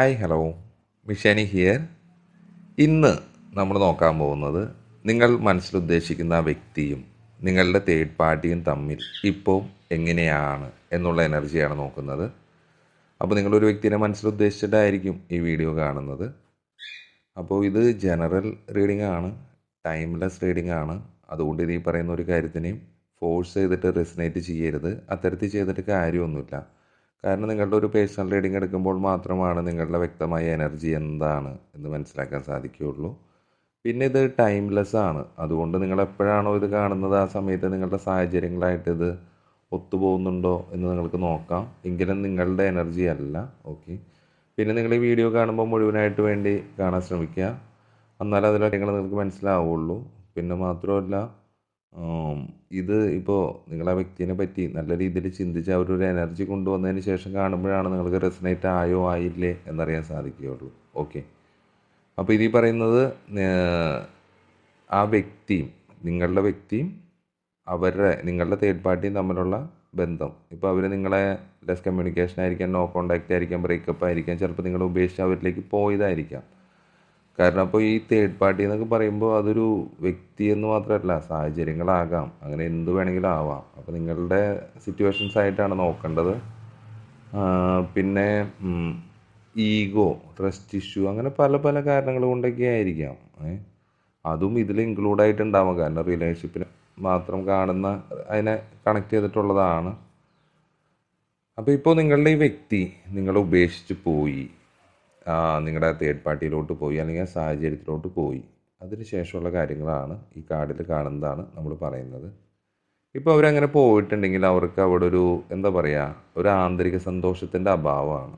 Hi hello മിഷാനി here ഇന്ന് നമ്മൾ നോക്കാൻ പോകുന്നത് നിങ്ങൾ മനസ്സിൽ ഉദ്ദേശിക്കുന്ന വ്യക്തിയും നിങ്ങളുടെ തേർഡ് പാർട്ടിയും തമ്മിൽ ഇപ്പോൾ എങ്ങനെയാണ് എന്നുള്ള എനർജിയാണ് നോക്കുന്നത്. അപ്പോൾ നിങ്ങളൊരു വ്യക്തിനെ മനസ്സിൽ ഉദ്ദേശിച്ചിട്ടായിരിക്കും ഈ വീഡിയോ കാണുന്നത്. അപ്പോൾ ഇത് ജനറൽ റീഡിംഗ് ആണ് ടൈംലെസ് റീഡിംഗ് ആണ്. അതുകൊണ്ട് ഇനി പറയുന്ന ഒരു കാര്യത്തിനെയും ഫോഴ്സ് ചെയ്തിട്ട് റെസിനേറ്റ് ചെയ്യരുത്. അത്തരത്തിൽ ചെയ്തിട്ട് കാര്യമൊന്നുമില്ല. കാരണം നിങ്ങളുടെ ഒരു പേഴ്സണൽ റീഡിംഗ് എടുക്കുമ്പോൾ മാത്രമാണ് നിങ്ങളുടെ വ്യക്തമായ എനർജി എന്താണ് എന്ന് മനസ്സിലാക്കാൻ സാധിക്കുകയുള്ളൂ. പിന്നെ ഇത് ടൈംലെസ് ആണ്. അതുകൊണ്ട് നിങ്ങൾ എപ്പോഴാണോ ഇത് കാണുന്നത് ആ സമയത്ത് നിങ്ങളുടെ സാഹചര്യങ്ങളായിട്ട് ഇത് ഒത്തുപോകുന്നുണ്ടോ എന്ന് നിങ്ങൾക്ക് നോക്കാം. എങ്കിലും നിങ്ങളുടെ എനർജി അല്ല. ഓക്കെ പിന്നെ നിങ്ങൾ ഈ വീഡിയോ കാണുമ്പോൾ മുഴുവനായിട്ട് വേണ്ടി കാണാൻ ശ്രമിക്കുക. എന്നാൽ അതിലെ കാര്യങ്ങൾ നിങ്ങൾക്ക് മനസ്സിലാവുള്ളൂ. പിന്നെ മാത്രമല്ല ഇത് ഇപ്പോൾ നിങ്ങൾ ആ വ്യക്തിനെ പറ്റി നല്ല രീതിയിൽ ചിന്തിച്ച് അവരൊരു എനർജി കൊണ്ടുവന്നതിന് ശേഷം കാണുമ്പോഴാണ് നിങ്ങൾക്ക് റെസനേറ്റ് ആയോ ആയില്ലേ എന്നറിയാൻ സാധിക്കുകയുള്ളൂ. ഓക്കെ അപ്പോൾ ഇനി പറയുന്നത് ആ വ്യക്തിയും നിങ്ങളുടെ വ്യക്തിയും അവരുടെ നിങ്ങളുടെ തേർഡ് പാർട്ടിയും തമ്മിലുള്ള ബന്ധം. ഇപ്പോൾ അവർ നിങ്ങളെ ലെസ് കമ്മ്യൂണിക്കേഷൻ ആയിരിക്കാം നോ കോണ്ടാക്റ്റ് ആയിരിക്കാം ബ്രേക്കപ്പ് ആയിരിക്കാം ചിലപ്പോൾ നിങ്ങൾ ഉപേക്ഷിച്ച് അവരിലേക്ക് പോയതായിരിക്കാം. കാരണം അപ്പോൾ ഈ തേർഡ് പാർട്ടി എന്നൊക്കെ പറയുമ്പോൾ അതൊരു വ്യക്തി എന്ന് മാത്രമല്ല സാഹചര്യങ്ങളാകാം. അങ്ങനെ എന്ത് വേണമെങ്കിലും ആവാം. അപ്പോൾ നിങ്ങളുടെ സിറ്റുവേഷൻസ് ആയിട്ടാണ് നോക്കേണ്ടത്. പിന്നെ ഈഗോ ട്രസ്റ്റ് ഇഷ്യൂ അങ്ങനെ പല പല കാരണങ്ങൾ കൊണ്ടൊക്കെ ആയിരിക്കാം. അതും ഇതിൽ ഇൻക്ലൂഡ് ആയിട്ടുണ്ടാവാം. കാരണം റിലേഷൻഷിപ്പിന് മാത്രം കാണുന്ന അതിനെ കണക്ട് ചെയ്തിട്ടുള്ളതാണ്. അപ്പോൾ ഇപ്പോൾ നിങ്ങളുടെ ഈ വ്യക്തി നിങ്ങളെ ഉപേക്ഷിച്ച് പോയി. നിങ്ങളുടെ തേർഡ് പാർട്ടിയിലോട്ട് പോയി അല്ലെങ്കിൽ ആ സാഹചര്യത്തിലോട്ട് പോയി. അതിന് ശേഷമുള്ള കാര്യങ്ങളാണ് ഈ കാർഡിൽ കാണുന്നതാണ് നമ്മൾ പറയുന്നത്. ഇപ്പോൾ അവരങ്ങനെ പോയിട്ടുണ്ടെങ്കിൽ അവർക്ക് അവിടെ ഒരു എന്താ പറയുക ഒരു ആന്തരിക സന്തോഷത്തിന്റെ അഭാവമാണ്.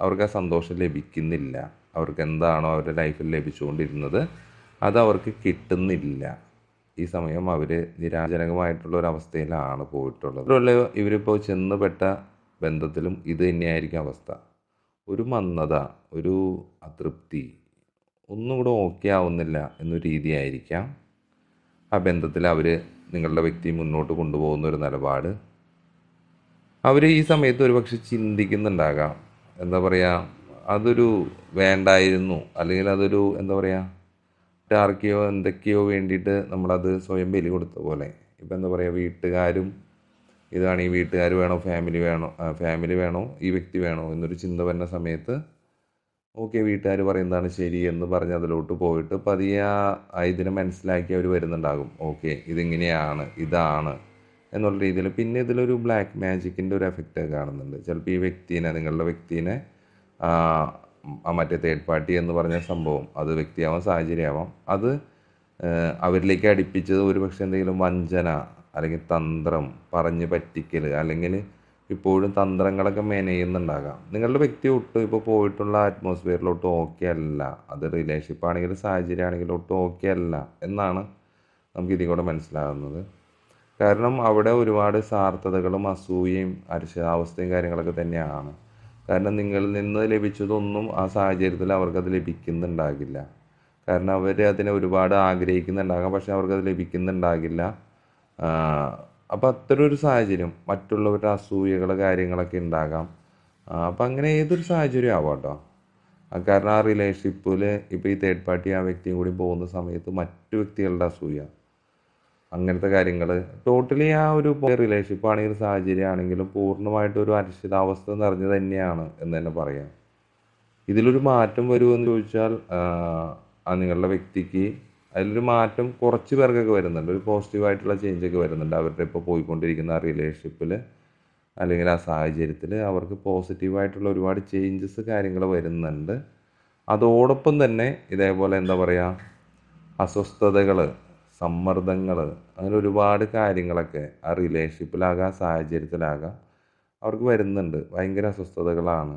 അവർക്ക് ആ സന്തോഷം ലഭിക്കുന്നില്ല. അവർക്ക് എന്താണോ അവരുടെ ലൈഫിൽ ലഭിച്ചുകൊണ്ടിരുന്നത് അത് അവർക്ക് കിട്ടുന്നില്ല. ഈ സമയം അവർ നിരാജനകമായിട്ടുള്ള ഒരു അവസ്ഥയിലാണ് പോയിട്ടുള്ളത്. ഇവരിപ്പോൾ ചെന്നുപെട്ട ബന്ധത്തിലും ഇത് തന്നെയായിരിക്കും അവസ്ഥ. ഒരു മന്ദത ഒരു അതൃപ്തി ഒന്നും കൂടെ ഓക്കെ ആവുന്നില്ല എന്നൊരു രീതിയായിരിക്കാം ആ ബന്ധത്തിൽ അവർ നിങ്ങളുടെ വ്യക്തി മുന്നോട്ട് കൊണ്ടുപോകുന്ന ഒരു നിലപാട്. അവർ ഈ സമയത്ത് ഒരുപക്ഷെ ചിന്തിക്കുന്നുണ്ടാകാം. എന്താ പറയുക അതൊരു വേണ്ടായിരുന്നു അല്ലെങ്കിൽ അതൊരു എന്താ പറയുക ആർക്കെയോ എന്തൊക്കെയോ വേണ്ടിയിട്ട് നമ്മളത് സ്വയം ബലി കൊടുത്ത പോലെ. ഇപ്പം എന്താ പറയുക വീട്ടുകാരും ഇതാണ് ഈ വീട്ടുകാർ വേണോ ഫാമിലി വേണോ ഫാമിലി വേണോ ഈ വ്യക്തി വേണോ എന്നൊരു ചിന്ത വരുന്ന സമയത്ത് ഓക്കെ വീട്ടുകാർ പറയുന്നതാണ് ശരി എന്ന് പറഞ്ഞ് അതിലോട്ട് പോയിട്ട് പതിയെ ഇതിനെ മനസ്സിലാക്കി അവർ വരുന്നുണ്ടാകും. ഓക്കെ ഇതിങ്ങനെയാണ് ഇതാണ് എന്നുള്ള രീതിയിൽ. പിന്നെ ഇതിലൊരു ബ്ലാക്ക് മാജിക്കിന്റെ ഒരു എഫക്റ്റ് കാണുന്നുണ്ട്. ചിലപ്പോൾ ഈ വ്യക്തിനെ നിങ്ങളുടെ വ്യക്തിനെ മറ്റേ തേർഡ് പാർട്ടി എന്ന് പറഞ്ഞ സംഭവം അത് വ്യക്തിയാവാം സാഹചര്യമാവാം അത് അവരിലേക്ക് അടുപ്പിച്ചത് ഒരു പക്ഷേ എന്തെങ്കിലും വഞ്ചന അല്ലെങ്കിൽ തന്ത്രം പറഞ്ഞ് പറ്റിക്കൽ അല്ലെങ്കിൽ ഇപ്പോഴും തന്ത്രങ്ങളൊക്കെ മെനയുന്നുണ്ടാകാം. നിങ്ങളുടെ വ്യക്തി ഒട്ടും ഇപ്പോൾ പോയിട്ടുള്ള അറ്റ്മോസ്ഫിയറിലോട്ട് ഓക്കെ അല്ല. അത് റിലേഷൻഷിപ്പ് ആണെങ്കിലും സാഹചര്യം ആണെങ്കിലും ഒട്ടും ഓക്കെ അല്ല എന്നാണ് നമുക്ക് ഇതിൽ കൂടെ മനസ്സിലാകുന്നത്. കാരണം അവിടെ ഒരുപാട് സാർത്ഥതകളും അസൂയയും അരിശാവസ്ഥയും കാര്യങ്ങളൊക്കെ തന്നെയാണ്. കാരണം നിങ്ങളിൽ നിന്ന് ലഭിച്ചതൊന്നും ആ സാഹചര്യത്തിൽ അവർക്കത് ലഭിക്കുന്നുണ്ടാകില്ല. കാരണം അവർ അതിനെ ഒരുപാട് ആഗ്രഹിക്കുന്നുണ്ടാകാം പക്ഷെ അവർക്കത് ലഭിക്കുന്നുണ്ടാകില്ല. അപ്പോൾ അത്തരം ഒരു സാഹചര്യം മറ്റുള്ളവരുടെ അസൂയകൾ കാര്യങ്ങളൊക്കെ ഉണ്ടാകാം അപ്പം അങ്ങനെ ഏതൊരു സാഹചര്യം ആവാം കേട്ടോ. കാരണം ആ റിലേഷൻഷിപ്പിൽ ഇപ്പോൾ ഈ തേർഡ് പാർട്ടി ആ വ്യക്തിയും കൂടി പോകുന്ന സമയത്ത് മറ്റു വ്യക്തികളുടെ അസൂയ അങ്ങനത്തെ കാര്യങ്ങൾ ടോട്ടലി ആ ഒരു റിലേഷൻഷിപ്പ് ആണെങ്കിലും സാഹചര്യം ആണെങ്കിലും പൂർണമായിട്ട് ഒരു അനിശ്ചിതാവസ്ഥ നിറഞ്ഞു തന്നെയാണ് എന്ന് തന്നെ പറയാം. ഇതിലൊരു മാറ്റം വരുമെന്ന് ചോദിച്ചാൽ നിങ്ങളുടെ വ്യക്തിക്ക് അതിലൊരു മാറ്റം കുറച്ച് പേർക്കൊക്കെ വരുന്നുണ്ട്. ഒരു പോസിറ്റീവായിട്ടുള്ള ചേഞ്ചൊക്കെ വരുന്നുണ്ട്. അവരുടെ ഇപ്പോൾ പോയിക്കൊണ്ടിരിക്കുന്ന ആ റിലേഷൻഷിപ്പിൽ അല്ലെങ്കിൽ ആ സാഹചര്യത്തിൽ അവർക്ക് പോസിറ്റീവായിട്ടുള്ള ഒരുപാട് ചേഞ്ചസ് കാര്യങ്ങൾ വരുന്നുണ്ട്. അതോടൊപ്പം തന്നെ ഇതേപോലെ എന്താ പറയുക അസ്വസ്ഥതകൾ സമ്മർദ്ദങ്ങൾ അങ്ങനെ ഒരുപാട് കാര്യങ്ങളൊക്കെ ആ റിലേഷൻഷിപ്പിലാകാം സാഹചര്യത്തിലാകാം അവർക്ക് വരുന്നുണ്ട്. ഭയങ്കര അസ്വസ്ഥതകളാണ്.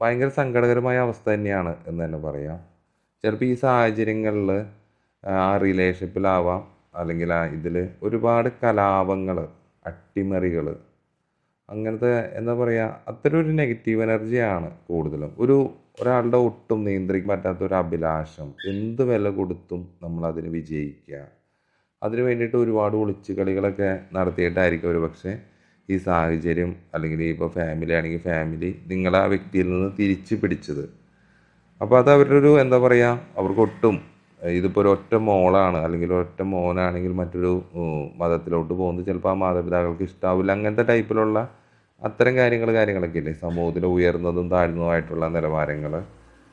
ഭയങ്കര സങ്കടകരമായ അവസ്ഥ തന്നെയാണ് എന്ന് തന്നെ പറയാം. ചിലപ്പോൾ ഈ സാഹചര്യങ്ങളിൽ ആ റിലേഷൻഷിപ്പിലാവാം അല്ലെങ്കിൽ ആ ഇതിൽ ഒരുപാട് കലാപങ്ങൾ അട്ടിമറികൾ അങ്ങനത്തെ എന്താ പറയുക അത്തരം ഒരു നെഗറ്റീവ് എനർജിയാണ് കൂടുതലും. ഒരു ഒരാളുടെ ഒട്ടും നിയന്ത്രിക്കാൻ പറ്റാത്ത ഒരു അഭിലാഷം. എന്ത് വില കൊടുത്തും നമ്മൾ അതിന് വിജയിക്കുക. അതിന് വേണ്ടിയിട്ട് ഒരുപാട് ഒളിച്ചു കളികളൊക്കെ നടത്തിയിട്ടായിരിക്കും ഒരു പക്ഷേ ഈ സാഹചര്യം അല്ലെങ്കിൽ ഇപ്പോൾ ഫാമിലി ആണെങ്കിൽ ഫാമിലി നിങ്ങളെ ആ വ്യക്തിയിൽ നിന്ന് തിരിച്ചു പിടിച്ചത്. അപ്പോൾ അത് അവരുടെ ഒരു എന്താ പറയുക അവർക്ക് ഒട്ടും ഇതിപ്പോൾ ഒരു ഒറ്റ മോളാണ് അല്ലെങ്കിൽ ഒറ്റ മോനാണെങ്കിൽ മറ്റൊരു മതത്തിലോട്ട് പോകുന്നത് ചിലപ്പോൾ ആ മാതാപിതാക്കൾക്ക് ഇഷ്ടാവില്ല. അങ്ങനത്തെ ടൈപ്പിലുള്ള അത്തരം കാര്യങ്ങൾ കാര്യങ്ങളൊക്കെ ഇല്ലേ സമൂഹത്തിൽ ഉയർന്നതും താഴ്ന്നതുമായിട്ടുള്ള നിലവാരങ്ങൾ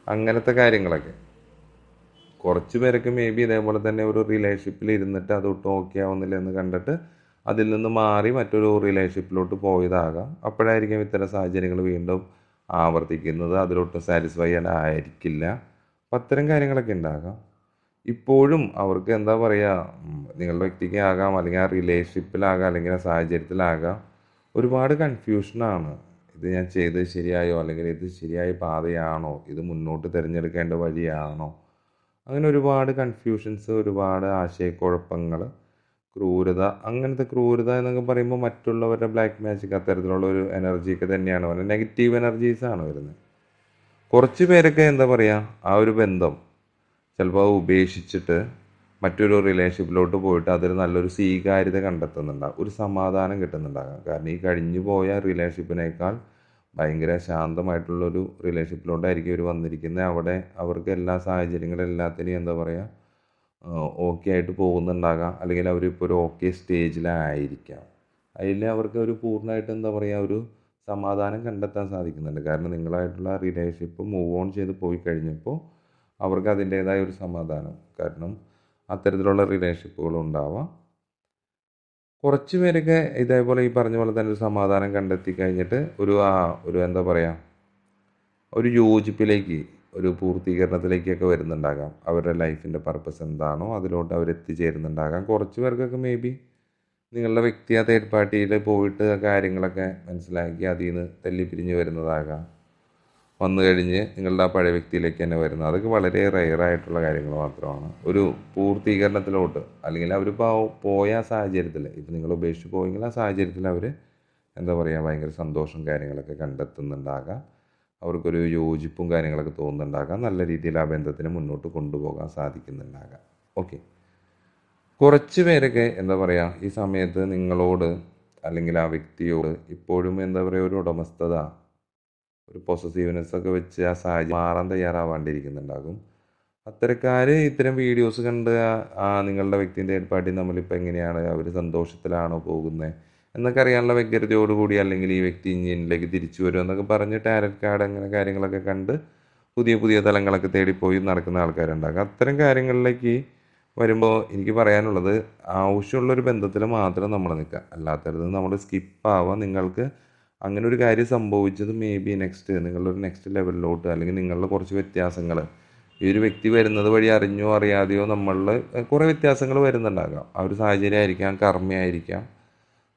അങ്ങനത്തെ കാര്യങ്ങളൊക്കെ. കുറച്ച് പേരൊക്കെ മേ ബി ഇതേപോലെ തന്നെ ഒരു റിലേഷൻഷിപ്പിൽ ഇരുന്നിട്ട് അത് ഒട്ടും ഓക്കെ ആവുന്നില്ല എന്ന് കണ്ടിട്ട് അതിൽ നിന്ന് മാറി മറ്റൊരു റിലേഷൻഷിപ്പിലോട്ട് പോയതാകാം. അപ്പോഴായിരിക്കും ഇത്തരം സാഹചര്യങ്ങൾ വീണ്ടും ആവർത്തിക്കുന്നത് അതിലൊട്ടും സാറ്റിസ്ഫൈഡ് ആയിരിക്കില്ല. അപ്പം അത്തരം കാര്യങ്ങളൊക്കെ ഉണ്ടാകാം. ഇപ്പോഴും അവർക്ക് എന്താ പറയുക നിങ്ങളുടെ വ്യക്തിക്ക് ആകാം അല്ലെങ്കിൽ ആ റിലേഷൻഷിപ്പിലാകാം അല്ലെങ്കിൽ ആ സാഹചര്യത്തിലാകാം ഒരുപാട് കൺഫ്യൂഷനാണ് ഇത് ഞാൻ ചെയ്തത് ശരിയായോ അല്ലെങ്കിൽ ഇത് ശരിയായ പാതയാണോ ഇത് മുന്നോട്ട് തിരഞ്ഞെടുക്കേണ്ട വഴിയാണോ? അങ്ങനെ ഒരുപാട് കൺഫ്യൂഷൻസ് ഒരുപാട് ആശയക്കുഴപ്പങ്ങൾ ക്രൂരത അങ്ങനത്തെ ക്രൂരത എന്നൊക്കെ പറയുമ്പോൾ മറ്റുള്ളവരുടെ ബ്ലാക്ക് മാജിക് അത്തരത്തിലുള്ള ഒരു എനർജിയൊക്കെ തന്നെയാണ്. വരുന്നത് നെഗറ്റീവ് എനർജീസാണ് വരുന്നത്. കുറച്ച് പേരൊക്കെ എന്താ പറയുക ആ ഒരു ബന്ധം ചിലപ്പോൾ അത് ഉപേക്ഷിച്ചിട്ട് മറ്റൊരു റിലേഷൻഷിപ്പിലോട്ട് പോയിട്ട് അതിൽ നല്ലൊരു സ്വീകാര്യത കണ്ടെത്തുന്നുണ്ടാകും ഒരു സമാധാനം കിട്ടുന്നുണ്ടാകാം. കാരണം ഈ കഴിഞ്ഞു പോയ റിലേഷൻഷിപ്പിനേക്കാൾ ഭയങ്കര ശാന്തമായിട്ടുള്ളൊരു റിലേഷൻഷിപ്പിലോട്ടായിരിക്കും ഇവർ വന്നിരിക്കുന്നത് അവിടെ അവർക്ക് എല്ലാ സാഹചര്യങ്ങളും എല്ലാത്തിനെയും എന്താ പറയുക ഓക്കെ ആയിട്ട് പോകുന്നുണ്ടാകാം. അല്ലെങ്കിൽ അവരിപ്പോൾ ഒരു ഓക്കെ സ്റ്റേജിലായിരിക്കാം അതിൽ അവർക്ക് ഒരു പൂർണമായിട്ട് എന്താ പറയുക ഒരു സമാധാനം കണ്ടെത്താൻ സാധിക്കുന്നുണ്ട്. കാരണം നിങ്ങളായിട്ടുള്ള റിലേഷൻഷിപ്പ് മൂവ് ഓൺ ചെയ്ത് പോയി കഴിഞ്ഞപ്പോൾ അവർക്ക് അതിന്റേതായ ഒരു സമാധാനം. കാരണം അത്തരത്തിലുള്ള റിലേഷൻഷിപ്പുകൾ ഉണ്ടാവാം. കുറച്ച് പേരൊക്കെ ഇതേപോലെ ഈ പറഞ്ഞ പോലെ തന്നെ ഒരു സമാധാനം കണ്ടെത്തി കഴിഞ്ഞിട്ട് ഒരു ഒരു എന്താ പറയുക ഒരു യോജിപ്പിലേക്ക് ഒരു പൂർത്തീകരണത്തിലേക്കൊക്കെ വരുന്നുണ്ടാകാം. അവരുടെ ലൈഫിന്റെ പർപ്പസ് എന്താണോ അതിലോട്ട് അവർ എത്തിച്ചേരുന്നുണ്ടാകാം കുറച്ച് പേർക്കൊക്കെ മേ ബി നിങ്ങളുടെ വ്യക്തി ആ തേർഡ് പാർട്ടിയിൽ പോയിട്ട് കാര്യങ്ങളൊക്കെ മനസ്സിലാക്കി അതിൽ നിന്ന് തല്ലിപ്പിരിഞ്ഞ് വരുന്നതാകാം. വന്നു കഴിഞ്ഞ് നിങ്ങളുടെ ആ പഴയ വ്യക്തിയിലേക്ക് തന്നെ വരുന്നത്. അതൊക്കെ വളരെ റയറായിട്ടുള്ള കാര്യങ്ങൾ മാത്രമാണ്. ഒരു പൂർത്തീകരണത്തിലോട്ട് അല്ലെങ്കിൽ അവർ പോയ ആ സാഹചര്യത്തിൽ ഇപ്പം നിങ്ങൾ ഉപേക്ഷിച്ച് പോയെങ്കിൽ ആ സാഹചര്യത്തിൽ അവർ എന്താ പറയുക ഭയങ്കര സന്തോഷം കാര്യങ്ങളൊക്കെ കണ്ടെത്തുന്നുണ്ടാകാം. അവർക്കൊരു യോജിപ്പും കാര്യങ്ങളൊക്കെ തോന്നുന്നുണ്ടാകാം. നല്ല രീതിയിൽ ആ ബന്ധത്തിന് മുന്നോട്ട് കൊണ്ടുപോകാൻ സാധിക്കുന്നുണ്ടാകാം. ഓക്കെ. കുറച്ച് പേരൊക്കെ എന്താ പറയുക ഈ സമയത്ത് നിങ്ങളോട് അല്ലെങ്കിൽ ആ വ്യക്തിയോട് ഇപ്പോഴും എന്താ പറയുക ഒരു ഉടമസ്ഥത ഒരു പൊസസീവ്നെസ് ഒക്കെ വെച്ച് ആ സാഹചര്യം മാറാൻ തയ്യാറാവാണ്ടിരിക്കുന്നുണ്ടാകും. അത്തരക്കാർ ഇത്തരം വീഡിയോസ് കണ്ട് നിങ്ങളുടെ വ്യക്തിന്റെ ഏർപ്പാട്ടി നമ്മളിപ്പോൾ എങ്ങനെയാണ് അവർ സന്തോഷത്തിലാണോ പോകുന്നത് എന്നൊക്കെ അറിയാനുള്ള വ്യഗ്രതയോടുകൂടി അല്ലെങ്കിൽ ഈ വ്യക്തി ഇന്ത്യയിലേക്ക് തിരിച്ചു വരും എന്നൊക്കെ പറഞ്ഞ് ടാരറ്റ് കാർഡ് അങ്ങനെ കാര്യങ്ങളൊക്കെ കണ്ട് പുതിയ പുതിയ തലങ്ങളൊക്കെ തേടിപ്പോയി നടക്കുന്ന ആൾക്കാരുണ്ടാകും. അത്തരം കാര്യങ്ങളിലേക്ക് വരുമ്പോൾ എനിക്ക് പറയാനുള്ളത് ആവശ്യമുള്ളൊരു ബന്ധത്തിൽ മാത്രം നമ്മൾ നിൽക്കുക. അല്ലാത്തത് നമ്മൾ സ്കിപ്പാവാം നിങ്ങൾക്ക് അങ്ങനെ ഒരു കാര്യം സംഭവിച്ചത് മേ ബി നെക്സ്റ്റ് നിങ്ങളുടെ ഒരു നെക്സ്റ്റ് ലെവലിലോട്ട് അല്ലെങ്കിൽ നിങ്ങളുടെ കുറച്ച് വ്യത്യാസങ്ങൾ. ഈ ഒരു വ്യക്തി വരുന്നത് വഴി അറിഞ്ഞോ അറിയാതെയോ നമ്മളിൽ കുറേ വ്യത്യാസങ്ങൾ വരുന്നുണ്ടാകാം. ആ ഒരു സാഹചര്യം ആയിരിക്കാം കർമ്മയായിരിക്കാം.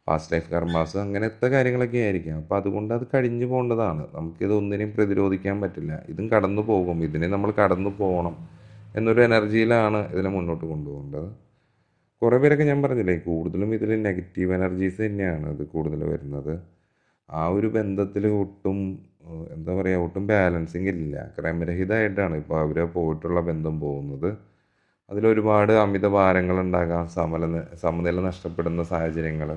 പാസ്റ്റ് ലൈഫ് കർമാസ് അങ്ങനത്തെ കാര്യങ്ങളൊക്കെ ആയിരിക്കാം. അപ്പോൾ അതുകൊണ്ട് അത് കഴിഞ്ഞു പോകേണ്ടതാണ്. നമുക്കിത് ഒന്നിനെയും പ്രതിരോധിക്കാൻ പറ്റില്ല. ഇതും കടന്നു പോകും. ഇതിനെ നമ്മൾ കടന്നു പോകണം എന്നൊരു എനർജിയിലാണ് ഇതിനെ മുന്നോട്ട് കൊണ്ടുപോകേണ്ടത്. കുറേ പേരൊക്കെ ഞാൻ പറഞ്ഞില്ലേ കൂടുതലും ഇതിൽ നെഗറ്റീവ് എനർജീസ് തന്നെയാണ് ഇത് കൂടുതൽ വരുന്നത്. ആ ഒരു ബന്ധത്തിൽ ഒട്ടും എന്താ പറയുക ഒട്ടും ബാലൻസിങ് ഇല്ല. ക്രമരഹിതമായിട്ടാണ് ഇപ്പോൾ അവർ പോയിട്ടുള്ള ബന്ധം പോകുന്നത്. അതിലൊരുപാട് അമിത ഭാരങ്ങളുണ്ടാകാം സമല സമനില നഷ്ടപ്പെടുന്ന സാഹചര്യങ്ങൾ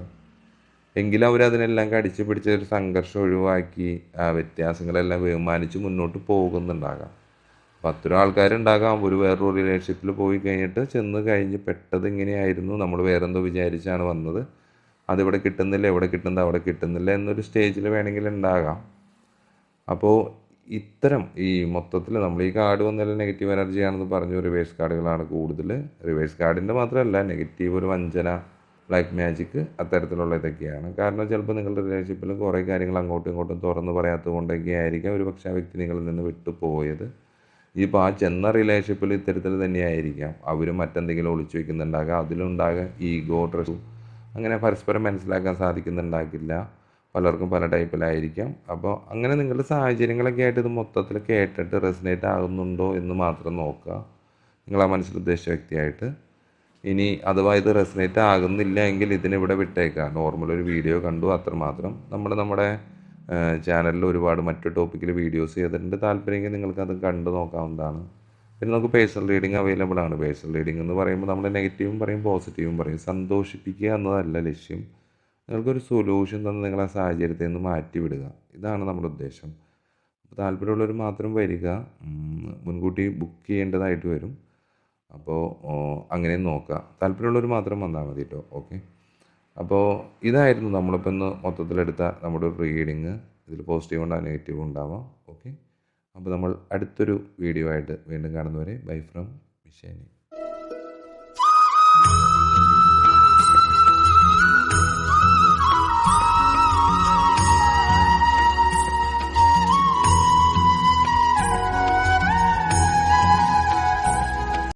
എങ്കിലും അവർ അതിനെല്ലാം കടിച്ചു പിടിച്ച ഒരു സംഘർഷം ഒഴിവാക്കി ആ വ്യത്യാസങ്ങളെല്ലാം ബഹുമാനിച്ച് മുന്നോട്ട് പോകുന്നുണ്ടാകാം. പത്തൊരു ആൾക്കാരുണ്ടാകാം. ഒരു വേറൊരു റിലേഷൻഷിപ്പിൽ പോയി കഴിഞ്ഞിട്ട് ചെന്ന് കഴിഞ്ഞ് പെട്ടത് ഇങ്ങനെയായിരുന്നു. നമ്മൾ വേറെന്തോ വിചാരിച്ചാണ് വന്നത്. അതിവിടെ കിട്ടുന്നില്ല എവിടെ കിട്ടുന്നത് അവിടെ കിട്ടുന്നില്ല എന്നൊരു സ്റ്റേജിൽ വേണമെങ്കിൽ ഉണ്ടാകാം. അപ്പോൾ ഇത്തരം ഈ മൊത്തത്തിൽ നമ്മൾ ഈ കാർഡ് വന്നാൽ നെഗറ്റീവ് എനർജിയാണെന്ന് പറഞ്ഞു റിവേഴ്സ് കാർഡുകളാണ് കൂടുതൽ റിവേഴ്സ് കാർഡിന്റെ മാത്രമല്ല നെഗറ്റീവ് ഒരു വഞ്ചന ബ്ലാക്ക് മാജിക്ക് അത്തരത്തിലുള്ള ഇതൊക്കെയാണ്. കാരണം ചിലപ്പോൾ നിങ്ങളുടെ റിലേഷൻഷിപ്പിൽ കുറേ കാര്യങ്ങൾ അങ്ങോട്ടും ഇങ്ങോട്ടും തുറന്ന് പറയാത്തത് കൊണ്ടൊക്കെ ആയിരിക്കാം ഒരു പക്ഷേ ആ വ്യക്തി നിങ്ങളിൽ നിന്ന് വിട്ടു പോയത് ഇപ്പോൾ ആ ചെന്ന റിലേഷൻഷിപ്പിൽ ഇത്തരത്തിൽ തന്നെയായിരിക്കാം. അവർ മറ്റെന്തെങ്കിലും ഒളിച്ചു വെക്കുന്നുണ്ടാകാം. അതിലുണ്ടാകാം ഈഗോ ഡ്രസ് അങ്ങനെ പരസ്പരം മനസ്സിലാക്കാൻ സാധിക്കുന്നുണ്ടാകില്ല. പലർക്കും പല ടൈപ്പിലായിരിക്കാം. അപ്പോൾ അങ്ങനെ നിങ്ങളുടെ സാഹചര്യങ്ങളൊക്കെ ആയിട്ട് ഇത് മൊത്തത്തിൽ കേട്ടിട്ട് റെസിനേറ്റ് ആകുന്നുണ്ടോ എന്ന് മാത്രം നോക്കുക. നിങ്ങൾ ആ മനസ്സിൽ വ്യക്തിയായിട്ട്. ഇനി അഥവാ ഇത് റെസിനേറ്റ് ആകുന്നില്ല എങ്കിൽ ഇതിനിവിടെ വിട്ടേക്കാം നോർമൽ ഒരു വീഡിയോ കണ്ടു അത്രമാത്രം. നമ്മൾ നമ്മുടെ ചാനലിൽ ഒരുപാട് മറ്റു ടോപ്പിക്കിൽ വീഡിയോസ് ചെയ്തിട്ടുണ്ട്. താല്പര്യമെങ്കിൽ നിങ്ങൾക്ക് അത് കണ്ടു നോക്കാവുന്നതാണ്. പിന്നെ നമുക്ക് പേഴ്സണൽ റീഡിങ് അവൈലബിൾ ആണ്. പേഴ്സണൽ റീഡിംഗ് എന്ന് പറയുമ്പോൾ നമ്മൾ നെഗറ്റീവും പറയും പോസിറ്റീവും പറയും. സന്തോഷിപ്പിക്കുക എന്നതല്ല ലക്ഷ്യം. നിങ്ങൾക്കൊരു സൊല്യൂഷൻ തന്ന് നിങ്ങളെ സാഹചര്യത്തിൽ നിന്ന് മാറ്റി വിടുക. ഇതാണ് നമ്മുടെ ഉദ്ദേശം. താല്പര്യമുള്ളവർ മാത്രം വരിക. മുൻകൂട്ടി ബുക്ക് ചെയ്യേണ്ടതായിട്ട് വരും. അപ്പോൾ അങ്ങനെ നോക്കുക താല്പര്യമുള്ളവർ മാത്രം വന്നാൽ മതി കേട്ടോ ഓക്കെ? അപ്പോൾ ഇതായിരുന്നു നമ്മളിപ്പോൾ ഇന്ന് മൊത്തത്തിലെടുത്ത നമ്മുടെ ഒരു റീഡിങ്. ഇതിൽ പോസിറ്റീവ് ഉണ്ടോ നെഗറ്റീവ് ഉണ്ടാവാം. ഓക്കെ? അപ്പോൾ നമ്മൾ അടുത്തൊരു വീഡിയോ ആയിട്ട് വീണ്ടും കാണുന്നവരെ ബൈ ഫ്രം മിഷേനി.